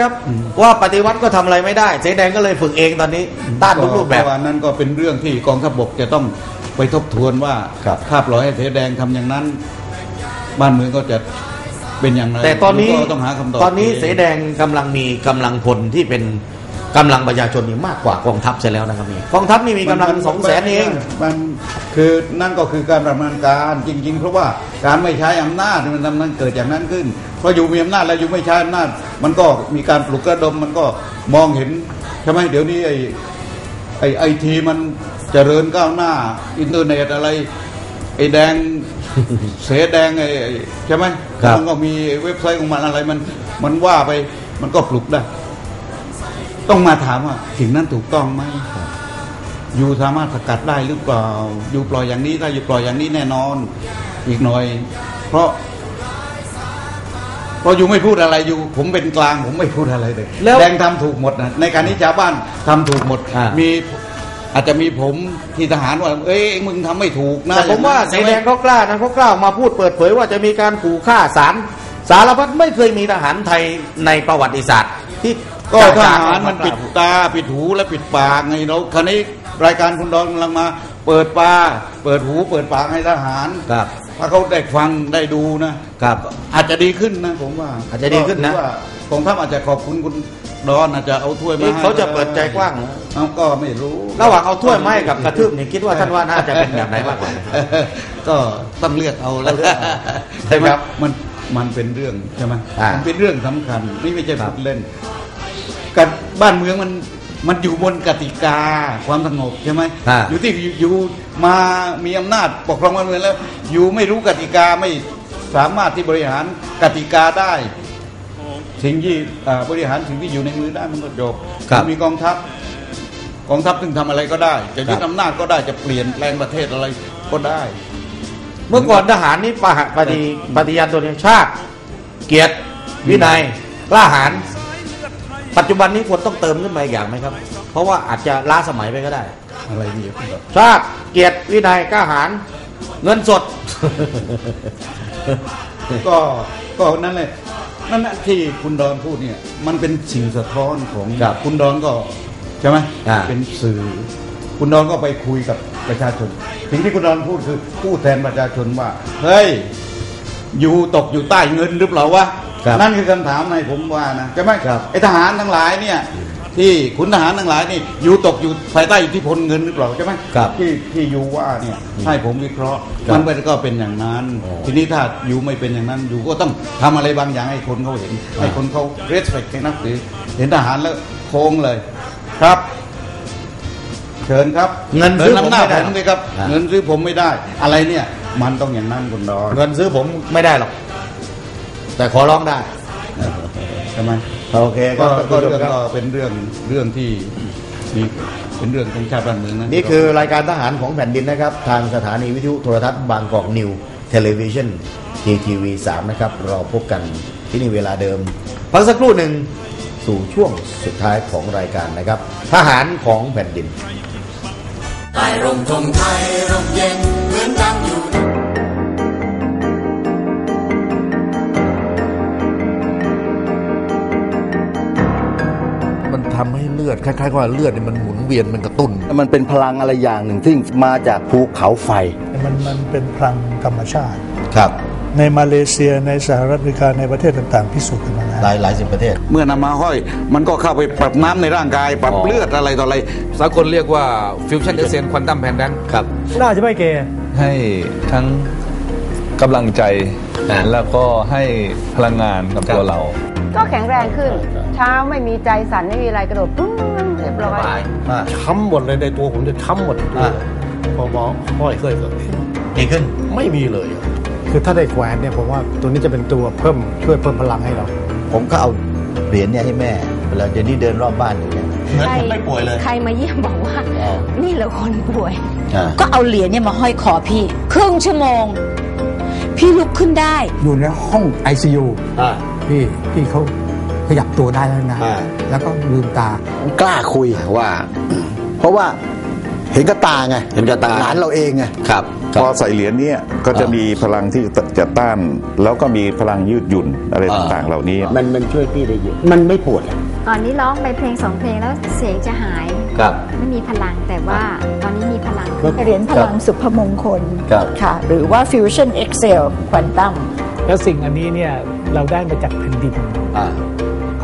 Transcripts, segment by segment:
ครับว่าปฏิวัติก็ทำอะไรไม่ได้เสแดงก็เลยฝึกเองตอนนี้ต้านทุกรูปแบบเมื่อวานนั้นก็เป็นเรื่องที่กองทัพบกจะต้องไปทบทวนว่าครับถ้าปล่อยให้เสแดงทำอย่างนั้น บ้านเมืองก็จะเป็นอย่างไรแต่ตอนนี้ก็ต้องหาคำตอบตอนนี้เงเสแดงกำลังมีกำลังพลที่เป็นกำลังประชาชนนี่มากกว่ากองทัพเสียแล้วนะครับนี่กองทัพนี่มีกำลังสองแสนเองมันคือนั่นก็คือการดำเนินการจริง ๆ เพราะว่าการไม่ใช้อำนาจมันทำนั้นเกิดอย่างนั้นขึ้นเพราะอยู่มีอำนาจแล้วอยู่ไม่ใช้อำนาจมันก็มีการปลุกกระดมมันก็มองเห็นใช่ไหมเดี๋ยวนี้ไอ้ไอ้ไอทีมันเจริญก้าวหน้า อินเทอร์เน็ตอะไร ไอ้แดงเสแดงไอ้ใช่ไหมครับมันก็มีเว็บไซต์ของมันอะไรมันมันว่าไปมันก็ปลุกได้ ต้องมาถามว่าสิ่งนั้นถูกต้องไหมอยู่สามารถสกัดได้หรือเปล่า อยู่ปล่อยอย่างนี้ถ้าอยู่ปล่อยอย่างนี้แน่นอน อีกหน่อย เพราะ พราะอยู่ไม่พูดอะไรอยู่ ผมเป็นกลางผมไม่พูดอะไรเลยแล้วแดงทำถูกหมดนะในการนี้ชาวบ้านทำถูกหมดอ่ามีมีอาจจะมีผมที่ทหารว่า เอ้ยมึงทำไม่ถูกนะแต่ผมว่าเสอย่งแดนั้นงเขากล้านะเขากล้าออกมาพูดเปิดเผยว่าจะมีการขู่ฆ่าสารสารพัดไม่เคยมีทหารไทยในประวัติศาสตร์ ที่ก็ทล้หารมันปิดตาปิดหูและปิดปากไงเราคราวนี้รายการคุณดอนกำลังมา เปิดตาเปิดหู เปิดปากให้ทหารครับ ถ้าเขาได้ฟังได้ดูนะครับ อาจจะดีขึ้นนะผมว่าอาจจะดีขึ้นนะ ก็ถือว่ากองทัพอาจจะขอบคุณคุณดอนอาจจะเอาถ้วยมานี่ให้เขาจะเปิดใจกว้างเหรอ เอาก็ไม่รู้ ระหว่างเอาถ้วยไม้กับกระทืบนี่คิดว่าท่านว่าน่าจะเป็นแบบไหนมากกว่า ก็ต้องเลือกเอาแล้วใช่ครับมันมันเป็นเรื่องใช่ไหมอ่ามัมันเป็นเรื่องสำคัญนี่ไม่ใช่พูดเล่น กันบ้านเมืองมัน มันอยู่บนกติกาความสงบใช่ไหมอ่า อยู่ที่อยู่อยู่มามีอำนาจปกครองบ้านเมืองแล้ว อยู่ไม่รู้กติกาไม่สามารถที่บริหารกติกาได้ สิ่งที่อ่าบริหารสิ่งที่อยู่ในมือได้มันก็จบครับมีกองทัพกองทัพซึ่งทำอะไรก็ได้ จะยึดครับ อำนาจก็ได้จะเปลี่ยนแปลงประเทศอะไรก็ได้ เมื่อก่อนทหารนี่ปะปฏิปฏิญาณตัวเองชาติ เกียรติวินัยกล้าหาญ ปัจจุบันนี้ควรต้องเติมขึ้นมาอีกอย่างไหมครับ เพราะว่าอาจจะล้าสมัยไปก็ได้ อะไรนี่ครับชาติเกียรติวินัยกล้าหาญเงินสด ก็ก็นั่นแหละนั่นแหละที่คุณดอนพูดเนี่ย มันเป็นสิ่งสะท้อนของครับคุณดอนก็ใช่ไหมอ่า เป็นสื่อ คุณดอนก็ไปคุยกับประชาชนสิ่งที่คุณดอนพูดคือพูดแทนประชาชนว่า เฮ้ย อยู่ตกอยู่ใต้เงินหรือเปล่าวะ ครับนั่นคือคำถามในผมว่านะใช่ไหมครับไอทหารทั้งหลายเนี่ย ที่ขุนทหารทั้งหลายนี่อยู่ตกอยู่ภายใต้อิทธิพลเงินหรือเปล่าใช่ไหมครับที่ที่อยู่ว่าเนี่ยให้ผมวิเคราะห์ครับมันก็เป็นอย่างนั้น อ๋อทีนี้ถ้าอยู่ไม่เป็นอย่างนั้นอยู่ก็ต้องทำอะไรบางอย่างให้คนเขาเห็น ให้คนเขา respect ให้นับถือเห็นทหารแล้วโค้งเลยครับ เชิญครับเงินซื้อดิำหน้าผมไม่ได้ผมเลยครับ อ่าเงินซื้อผมไม่ได้ อะไรเนี่ย มันต้องอย่างนั้นคุณดอน เงินซื้อผมไม่ได้หรอก แต่ขอร้องได้ใช่ไหมโอเคคก็รับก็เรื่องก็เป็นเรื่องเรื่องที่มีเป็นเรื่องของชาติบ้านเมืองนะนี่คือรายการทหารของแผ่นดินนะครับ ทางสถานีวิทยุโทรทัศน์บางกอกนิวเทเลวิชันทีทีวีสามนะครับเราพบกันที่นี่เวลาเดิมพักสักครู่หนึ่งสู่ช่วงสุดท้ายของรายการนะครับ ทหารของแผ่นดินใต้ร่มธงไทยร่มเย็นเหมือนดังอยู่ ลือดคล้ายๆว่าเลือดเนี่ยมันหมุนเวียนมันกระตุ้น มันเป็นพลังอะไรอย่างหนึ่งที่มาจากภูเขาไฟ มันมันเป็นพลังธรรมชาติ ครับ ในมาเลเซียในสหรัฐอเมริกาในประเทศต่างๆพิสูจน์กันมาแล้วหลายหลายสิบประเทศ เมื่อนำมาห้อย มันก็เข้าไปปรับน้ำในร่างกาย ปรับอ๋อเลือดอะไรต่ออะไร สากลเรียกว่า Fusion Essence Quantum Pendant ครับ น่าจะไม่เกย์ให้ทั้ง กำลังใจอ่า แล้วก็ให้พลังงานกับครับตัวเรา ก็แข็งแรงขึ้น เช้าไม่มีใจสั่นไม่มีอะไรกระโดดปุ้งเรียบร้อยช้ำหมดเลยในตัวผมจะช้ำหมดอ่าพอหมอห้อยเคยก็ดีขึ้น ไม่มีเลย คือถ้าได้แขวนเนี่ยผมว่าตัวนี้จะเป็นตัวเพิ่มช่วยเพิ่มพลังให้เรา ผมก็เอาเหรียญเนี่ยให้แม่ เวลาเจนนี่เดินรอบบ้านอยู่เนี่ย เหมือนคนไม่ป่วยเลย ใครมาเยี่ยมบอกว่าอ๋อนี่เหรอคนป่วย อ่า ก็เอาเหรียญเนี่ยมาห้อยคอพี่ ครึ่งชั่วโมง พี่ลุกขึ้นได้ อยู่ในห้อง ICU อ่า พี่พี่เขาขยับตัวได้แล้วนะ อ่า แล้วก็ลืมตา กล้าคุยว่า เพราะว่าเห็นกับตาไงเห็นกับตา หลานเราเองไง ครับพอใส่เหรียญเนี้ยก็จะมีพลังที่จะจะต้าน แล้วก็มีพลังยืดหยุ่นอะไรอ่า ต่างๆ เหล่านี้ มันมันช่วยพี่ได้เยอะมันไม่ปวดอะ ก่อนนี้ร้องไปเพลงสองเพลงแล้วเสียงจะหาย ครับไม่มีพลังแต่ว่าตอนนี้มีพลังเหรียญพลังสุภมงคลครับค่ะ หรือว่า Fusion Excel Quantum แล้วสิ่งอันนี้เนี่ยเราได้มาจากแผ่นดินอ่า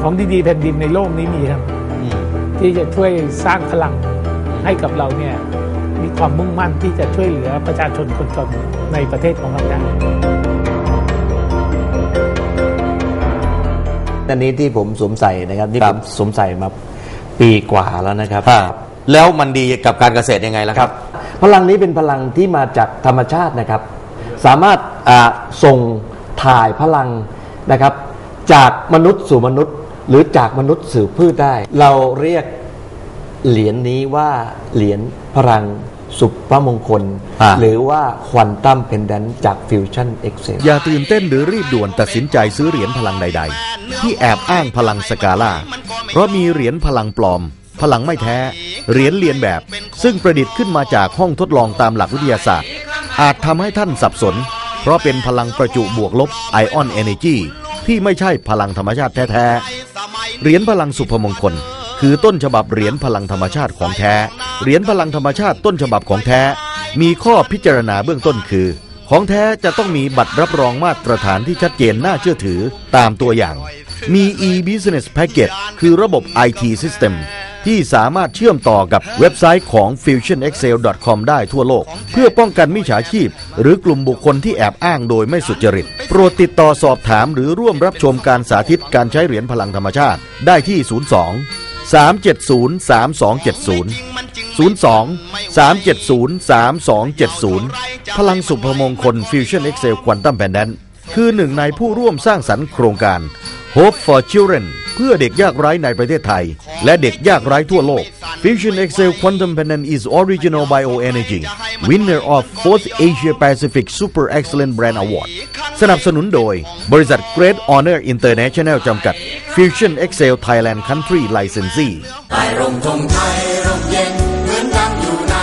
ของดีๆแผ่นดินในโลกนี้มีครับที่จะช่วยสร้างพลังให้กับเราเนี่ยมีความมุ่งมั่นที่จะช่วยเหลือประชาชนคนจนในประเทศของเราได้อันนี้ที่ผมสวมใส่นะครับ นี่ผมสวมใส่มา ปีกว่าแล้วนะครับ แล้วมันดีกับการเกษตรยังไงล่ะครับ พลังนี้เป็นพลังที่มาจากธรรมชาตินะครับ สามารถอ่าส่งถ่ายพลังนะครับ จากมนุษย์สู่มนุษย์ หรือจากมนุษย์สู่พืชได้ เราเรียกเหรียญนี้ว่าเหรียญพลังสุภมงคลอ่าหรือว่าควอนตัมเพนดันจากฟิวชั่นเอ็กเซลอย่าตื่นเต้นหรือรีบด่วนตัดสินใจซื้อเหรียญพลังใด ๆ ที่แอบอ้างพลังสกาล่า เพราะมีเหรียญพลังปลอม พลังไม่แท้ เหรียญเลียนแบบ ซึ่งประดิษฐ์ขึ้นมาจากห้องทดลองตามหลักวิทยาศาสตร์ อาจทำให้ท่านสับสน เพราะเป็นพลังประจุบวกลบไอออนเอเนจีที่ไม่ใช่พลังธรรมชาติแท้ๆ เหรียญพลังสุภมงคล คือต้นฉบับเหรียญพลังธรรมชาติของแท้ เหรียญพลังธรรมชาติต้นฉบับของแท้ มีข้อพิจารณาเบื้องต้นคือ ของแท้จะต้องมีบัตรรับรองมาตรฐานที่ชัดเจนน่าเชื่อถือตามตัวอย่าง มี e-business package คือระบบ IT system ที่สามารถเชื่อมต่อกับเว็บไซต์ของ fusionexcel.com ได้ทั่วโลก เพื่อป้องกันมิจฉาชีพ หรือกลุ่มบุคคลที่แอบอ้างโดยไม่สุจริต โปรดติดต่อสอบถามหรือร่วมรับชมการสาธิตการใช้เหรียญพลังธรรมชาติ ได้ที่ 02 370 3270 02 370 3270 พลังสุภมงคล Fusion Excel Quantum Pendant คือหนึ่งในผู้ร่วมสร้างสรรค์โครงการ Hope for Children เพื่อเด็กยากไร้ในประเทศไทย และเด็กยากไร้ทั่วโลก Fusion Excel Quantum Pendant is original bioenergy winner of 4th Asia Pacific Super Excellent Brand Award สนับสนุนโดย บริษัท Great Honor International จำกัด Fusion Excel Thailand Country Licensee ใต้ร่มธงไทยร่มเย็นเหมือนดังอยู่ใน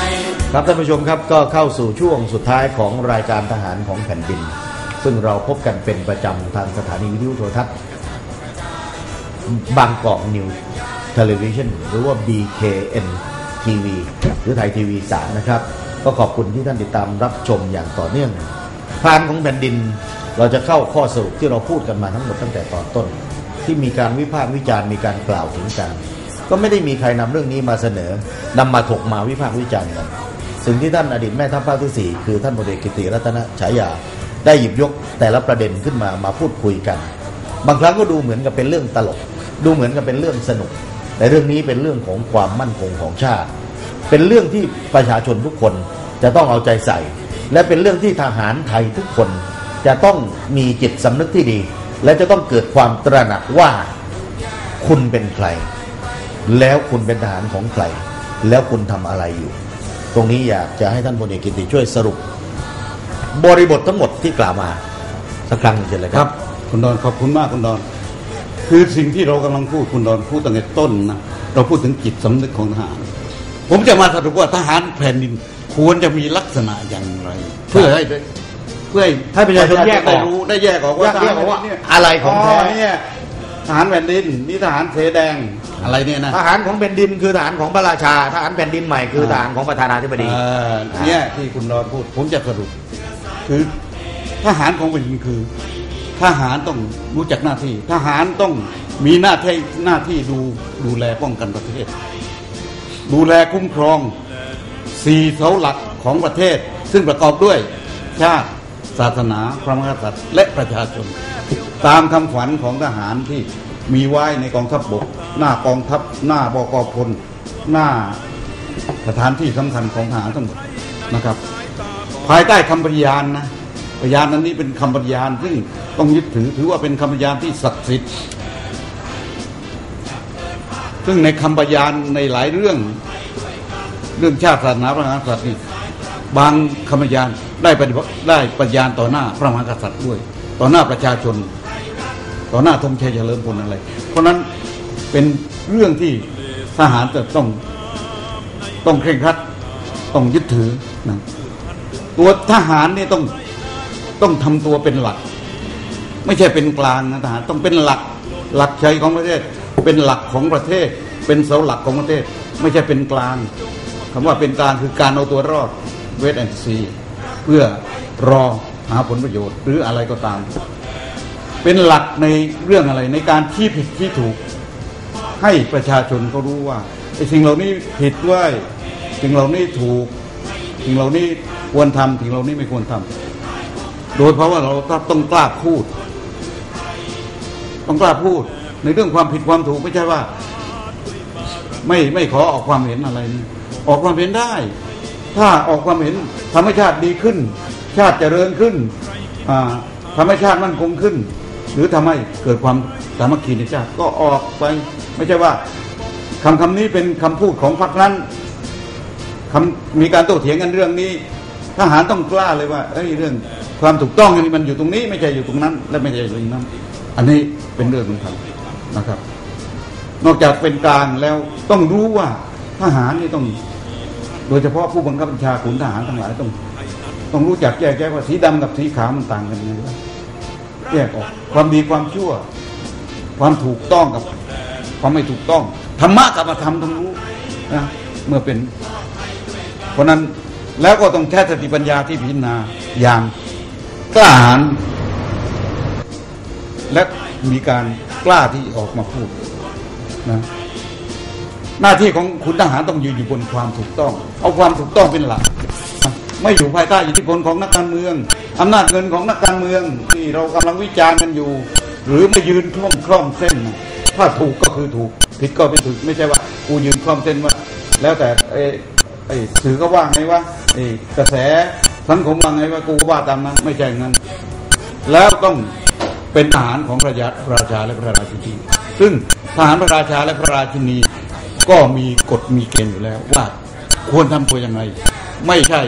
ครับท่านผู้ชมครับก็เข้าสู่ช่วงสุดท้ายของรายการทหารของแผ่นดิน ซึ่งเราพบกันเป็นประจำทางสถานีวิทยุโทรทัศน์ บางกอกนิวเทเลวิชันหรือว่า BKN TV หรือไทยทีวี3นะครับ ก็ขอบคุณที่ท่านติดตามรับชมอย่างต่อเนื่องพานของแผ่นดินเราจะเข้าข้อสรุปที่เราพูดกันมาทั้งหมดตั้งแต่ตอนต้น ที่มีการวิพากษ์วิจารณ์มีการกล่าวถึงกัน ก็ไม่ได้มีใครนำเรื่องนี้มาเสนอนำมาถกมาวิพากษ์วิจารณ์กันสิ่งที่ท่านอดีตแม่ทัพภาคที่ 4 คือท่านพลเอกกิติรัตนฉายา ได้หยิบยกแต่ละประเด็นขึ้นมามาพูดคุยกัน บางครั้งก็ดูเหมือนกับเป็นเรื่องตลก ดูเหมือนกับเป็นเรื่องสนุก แต่เรื่องนี้เป็นเรื่องของความมั่นคงของชาติ เป็นเรื่องที่ประชาชนทุกคนจะต้องเอาใจใส่ และเป็นเรื่องที่ทหารไทยทุกคนจะต้องมีจิตสำนึกที่ดี และจะต้องเกิดความตระหนักว่าคุณเป็นใคร แล้วคุณเป็นทหารของใคร แล้วคุณทำอะไรอยู่ ตรงนี้อยากจะให้ท่านพลเอกกิติช่วยสรุป บริบททั้งหมดที่กล่าวมาสักครั้งหนึ่งเชิญเลยครับบคุณดอนขอบคุณมากคุณดอน คือสิ่งที่เรากำลังพูดคุณดอนพูดตั้งแต่ต้นนะเราพูดถึงจิตสำนึกของทหาร ผมจะมาสรุปว่าทหารแผ่นดินควรจะมีลักษณะอย่างไร เพื่อให้ได้เพื่อให้ประชาชนแยกออกได้รู้ได้แยกออกว่าแยกออกว่าทหรเนี่ยอะไรของแท้เนี่ยทหารแผ่นดินนี่ทหารเสแดงอะไรเนี่ยนะทหารของแผ่นดินคือทหารของพระราชาทหารแผ่นดินใหม่คือทหารของประธานาธิบดีเออเนี่ยที่คุณดอนพูด ผมจะสรุป คือทหารของแผ่นดินคือ ทหารต้องรู้จักหน้าที่ ทหารต้องมีหน้าที่หน้าที่ดูดูแลป้องกันประเทศ ดูแลคุ้มครองสี่เสาหลักของประเทศ ซึ่งประกอบด้วยชาติศาสนาพระมหากษัตริย์ และประชาชน ตามคำขวัญของทหารที่มีไว้ในกองทัพบบก หน้ากองทัพหน้าบกพล หน้าสถานที่สำคัญของทหารทั้งหมดนะครับ ภายใต้คำปฏิญาณนะ ปฏิญาณนั้นนี้เป็นคำปฏิญาณซึ่งต้องยึดถือถือว่าเป็นคำปฏิญาณที่ศักดิ์สิทธิ์ซึ่งในคำปฏิญาณในหลายเรื่องเรื่องชาติศาสนาพระมหากษัตริย์นี่บางคำปฏิญาณได้ปฏิบัติได้ปฏิญาณต่อหน้าพระมหากษัตริย์ด้วย ต่อหน้าประชาชน ต่อหน้าธงชัยเฉลิมพลอะไร เพราะนั้นเป็นเรื่องที่ทหารจะต้องต้องเคร่งครัดต้องยึดถือนะตัวทหารนี่ต้อง ต้องทำตัวเป็นหลัก ไม่ใช่เป็นกลางนะทหารต้องเป็นหลักหลักใจของประเทศ เป็นหลักของประเทศ เป็นเสาหลักของประเทศ ไม่ใช่เป็นกลางคำว่าเป็นกลางคือการเอาตัวรอดเวทแอนซีเพื่อรอหาผลประโยชน์หรืออะไรก็ตาม เป็นหลักในเรื่องอะไรในการที่ผิดที่ถูก ให้ประชาชนเขารู้ว่าไอ้สิ่งเหล่านี้ผิดด้วยสิ่งเหล่านี้ถูกสิ่งเหล่านี้ควรทำสิ่งเหล่านี้ไม่ควรทำ โดยเพราะว่าเราต้องกล้าพูด ต้องกล้าพูด ในเรื่องความผิดความถูกไม่ใช่ว่า ไม่ไม่ขอออกความเห็นอะไรนี่ออกความเห็นได้ ถ้าออกความเห็นทำให้ชาติดีขึ้น ชาติเจริญขึ้นทำให้ชาติมั่นคงขึ้น หรือทำให้เกิดความสามัคคีในชาติก็ออกไปไม่ใช่ว่าคำคำนี้เป็นคำพูดของพรรคนั้นคำมีการโต้เถียงกันเรื่องนี้ทหารต้องกล้าเลยว่าเอ้ยเรื่อง ความถูกต้องนี่มันอยู่ตรงนี้ไม่ใช่อยู่ตรงนั้น และไม่ใช่อยู่ตรงนั้น อันนี้เป็นเรื่องสำคัญนะครับ นอกจากเป็นกลางแล้วต้องรู้ว่าทหารนี่ต้อง โดยเฉพาะผู้บังคับบัญชาขุนทหารทั้งหลายต้อง ต้องรู้จักแยกแยะว่าสีดำกับสีขาวมันต่างกันยังไงแยกออกความดีความชั่ว ความถูกต้องกับ ความไม่ถูกต้องธรรมะกับธรรมต้องรู้นะเมื่อเป็น เพราะนั้นแล้วก็ต้องแค่สติปัญญาที่พิจารณาอย่าง กล้าหาญและมีการกล้าที่ออกมาพูดนะหน้าที่ของคุณทหารต้องยืนอยู่บนความถูกต้อง เอาความถูกต้องเป็นหลัก ไม่อยู่ภายใต้อิทธิพลของนักการเมืองอำนาจเงินของนักการเมืองที่เรากำลังวิจารณ์กันอยู่ หรือไม่ยืนคล่อมคล่อมเส้น ถ้าถูกก็คือถูก ผิดก็เป็นถูกไม่ใช่ว่ากูยืนคล่อมเส้นว่า แล้วแต่ไอ้ไอ้สื่อก็ว่าไงว่าไอ้กระแส สังคมว่าไงว่ากูก็ว่าตามนั้น ไม่ใช่งั้น แล้วต้องเป็นทหารของพระยาพระราชาและพระราชินีซึ่งทหารพระราชาและพระราชินีก็มีกฎมีเกณฑ์อยู่แล้วว่าควรทำตัวยังไง ไม่ใช่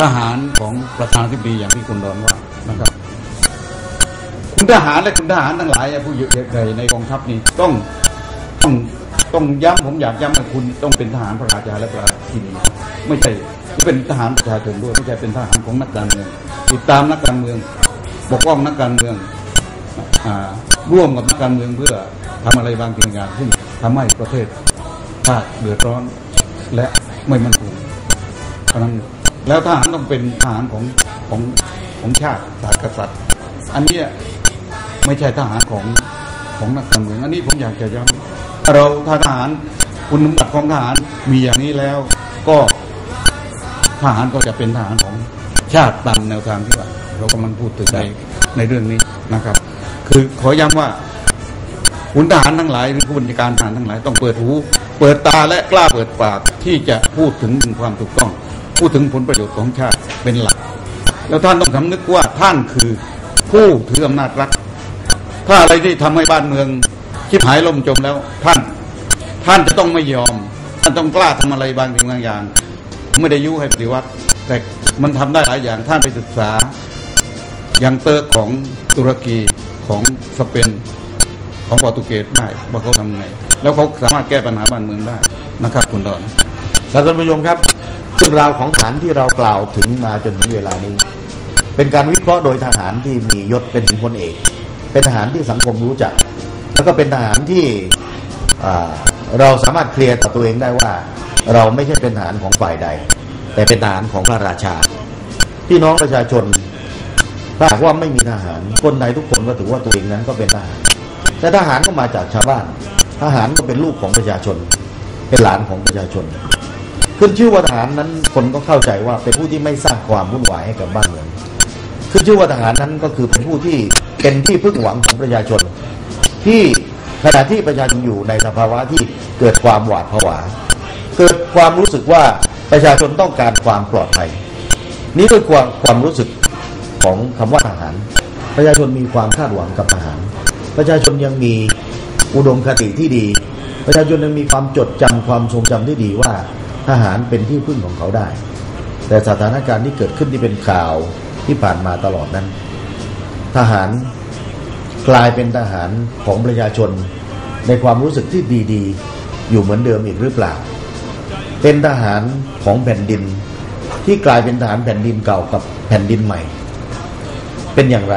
ทหารของประธานาธิบดีอย่างที่คุณดอนว่านะครับ คุณทหารและคุณทหารทั้งหลายผู้ใหญ่ในกองทัพนี้ต้องต้องต้องย้ำผมอยากย้ำว่าคุณต้องเป็นทหารพระราชาและพระราชินีไม่ใช่ เป็นทหารประชาชนด้วยไม่ใช่เป็นทหารของนักการเมือง ติดตามนักการเมืองปกป้องนักการเมืองร่วมกับนักการเมืองเพื่อทำอะไรบางสิ่งอย่างซึ่งทำให้ประเทศชาติเดือดร้อนและไม่มั่นคงเพราะนั้นแล้วทหารต้องเป็นทหารของของของชาติศาสตร์กษัตริย์ อันนี้ไม่ใช่ทหารของของนักการเมือง อันนี้ผมอยากจะย้ำเราทหารคุณสมบัติของทหารมีอย่างนี้แล้ว ก็ ทหารก็จะเป็นทหารของชาติตามแนวทางที่ว่า เรากำลังพูดถึงในในเรื่องนี้นะครับ คือขอย้ำว่าขุนทหารทั้งหลายหรือผู้บัญชาการทหารทั้งหลายต้องเปิดหู เปิดตาและกล้าเปิดปากที่จะพูดถึงความถูกต้อง พูดถึงผลประโยชน์ของชาติเป็นหลัก แล้วท่านต้องสำนึกว่าท่านคือผู้ถืออำนาจรัฐถ้าอะไรที่ทำให้บ้านเมืองชิบหายล่มจมแล้ว ท่าน ท่านจะต้องไม่ยอม ท่านต้องกล้าทำอะไรบางสิ่งบางอย่าง ไม่ได้ยุให้ปฏิวัติ แต่มันทำได้หลายอย่างท่านไปศึกษา อย่างเตอร์ของตุรกีของสเปนของโปรตุเกสได้ว่าเขาทำไง แล้วเขาสามารถแก้ปัญหาบ้านเมืองได้นะครับคุณดอนท่านผู้ชมครับเรื่องราวของฐานที่เรากล่าวถึงมาจนถึงเวลานี้ เป็นการวิเคราะห์โดยทหารที่มียศเป็นถึงพลเอก เป็นทหารที่สังคมรู้จัก แล้วก็เป็นทหารที่เราสามารถเคลียร์ตัวเองได้ว่า เราไม่ใช่เป็นทหารของฝ่ายใด แต่เป็นทหารของพระราชา พี่น้องประชาชนถ้าหากว่าไม่มีทหารคนใดทุกคนก็ถือว่าตัวเองนั้นก็เป็นทหารแต่ทหารก็มาจากชาวบ้าน ทหารก็เป็นลูกของประชาชน เป็นหลานของประชาชน ขึ้นชื่อว่าทหารนั้นคนก็เข้าใจว่าเป็นผู้ที่ไม่สร้างความวุ่นวายให้กับบ้านเมืองขึ้นชื่อว่าทหารนั้นก็คือเป็นผู้ที่เป็นที่พึ่งหวังของประชาชน ที่ขณะที่ประชาชนอยู่ในสภาวะที่เกิดความหวาดผวา เกิดความรู้สึกว่าประชาชนต้องการความปลอดภัย นี้คือความความรู้สึกของคำว่าทหาร ประชาชนมีความคาดหวังกับทหาร ประชาชนยังมีอุดมคติที่ดี ประชาชนยังมีความจดจำความทรงจำที่ดีว่าทหารเป็นที่พึ่งของเขาได้ แต่สถานการณ์ที่เกิดขึ้นที่เป็นข่าวที่ผ่านมาตลอดนั้น ทหารกลายเป็นทหารของประชาชนในความรู้สึกที่ดี ๆ อยู่เหมือนเดิมอีกหรือเปล่า เป็นทหารของแผ่นดิน ที่กลายเป็นทหารแผ่นดินเก่ากับแผ่นดินใหม่ เป็นอย่างไร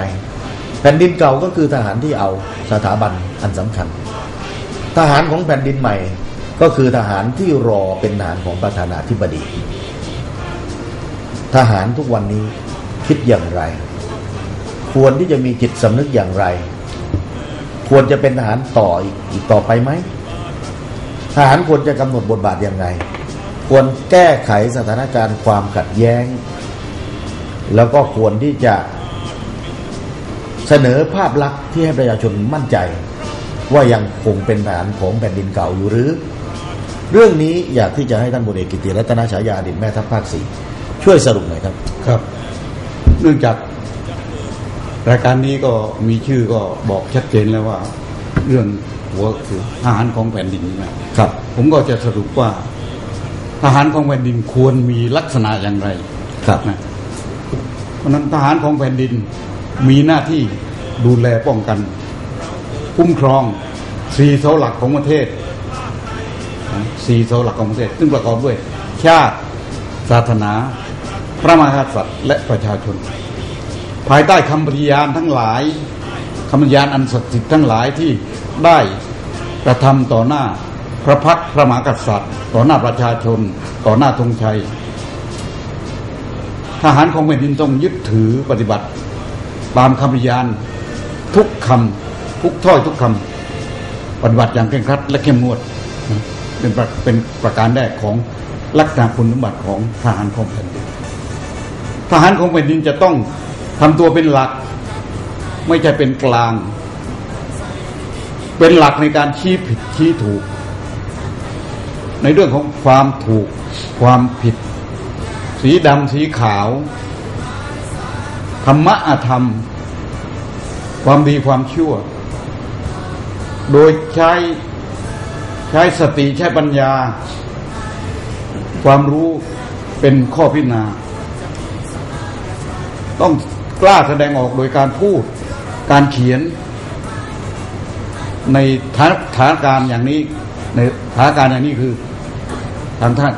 แผ่นดินเก่าก็คือทหารที่เอาสถาบันอันสำคัญ ทหารของแผ่นดินใหม่ ก็คือทหารที่รอเป็นทหารของประธานาธิบดี ทหารทุกวันนี้คิดอย่างไร ควรที่จะมีจิตสำนึกอย่างไร ควรจะเป็นทหารต่ออีกอีกต่อไปไหมทหารควรจะกำหนดบทบาทอย่างไร ควรแก้ไขสถานการณ์ความขัดแย้ง แล้วก็ควรที่จะเสนอภาพลักษณ์ที่ให้ประชาชนมั่นใจ ว่ายังคงเป็นทหารของแผ่นดินเก่าอยู่หรือ เรื่องนี้อยากที่จะให้ท่านบุเอกกิติรัตนฉายาอดิตแม่ทัพภาคสี่ช่วยสรุปหน่อยครับครับ เนื่องจากรายการนี้ก็มีชื่อก็บอกชัดเจนแล้วว่า เรื่องหัวคือทหารของแผ่นดินนะครับ ผมก็จะสรุปว่า ทหารของแผ่นดินควรมีลักษณะอย่างไรครับนะเพราะฉะนั้นทหารของแผ่นดินมีหน้าที่ดูแลป้องกันคุ้มครองสี่เสาหลักของประเทศนะสี่เสาหลักของประเทศ ซึ่งประกอบด้วย ชาติ ศาสนา พระมหากษัตริย์ และประชาชน ภายใต้คำปฏิญาณทั้งหลายคำปฏิญาณอันศักดิ์สิทธิ์ทั้งหลายที่ได้กระทำต่อหน้า พระพักตร์พระมหากษัตริย์ ต่อหน้าประชาชน ต่อหน้าธงชัย ทหารของแผ่นดินต้องยึดถือปฏิบัติ ตามคำปฏิญาณทุกคำทุกถ้อยทุกคำปฏิบัติอย่างเคร่งครัดและเข้มงวดเป็นประเป็นประการแรกของลักษณะคุณสมบัติของทหารของแผ่นดินทหารของแผ่นดินจะต้องทำตัวเป็นหลัก ไม่ใช่เป็นกลาง เป็นหลักในการชี้ผิดชี้ถูก ในเรื่องของความถูกความผิด สีดำสีขาว ธรรมะอาธรรม ความดีความชั่ว โดยใช้ใช้สติใช้ปัญญา ความรู้เป็นข้อพิจารณา ต้องกล้าแสดงออกโดยการพูดการเขียน ในสถานการณ์อย่างนี้ ในสถานการณ์อย่างนี้คือทางท่าน